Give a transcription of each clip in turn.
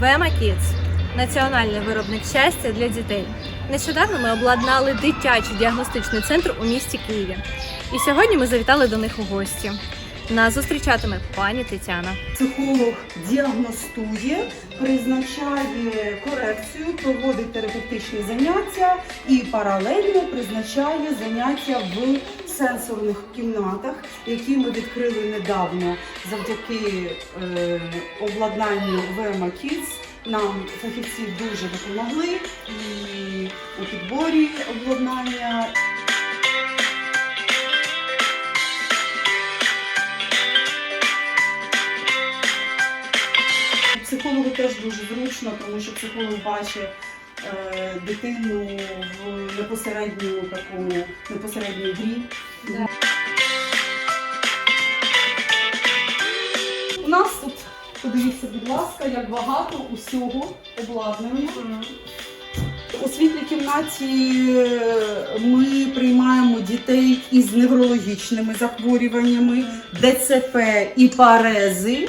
Вема Kids – національний виробник щастя для дітей. Нещодавно ми обладнали дитячий діагностичний центр у місті Києві. І сьогодні ми завітали до них у гості. Нас зустрічатиме пані Тетяна. Психолог діагностує, призначає корекцію, проводить терапевтичні заняття і паралельно призначає заняття в сенсорних кімнатах, які ми відкрили недавно завдяки е, обладнанню VMA Kids. Нам фахівці дуже допомогли і у підборі обладнання, Психологу теж дуже зручно, тому що психолог бачить дитину в непосередньому такому непосередній грі. Да. У нас тут, подивіться, будь ласка, як багато усього обладнання. У світлій кімнаті е, ми приймаємо дітей із неврологічними захворюваннями, ДЦП і парези.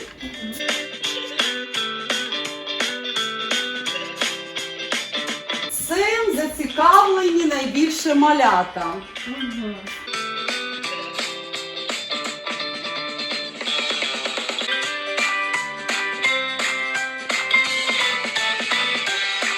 Зацікавлені найбільше малята.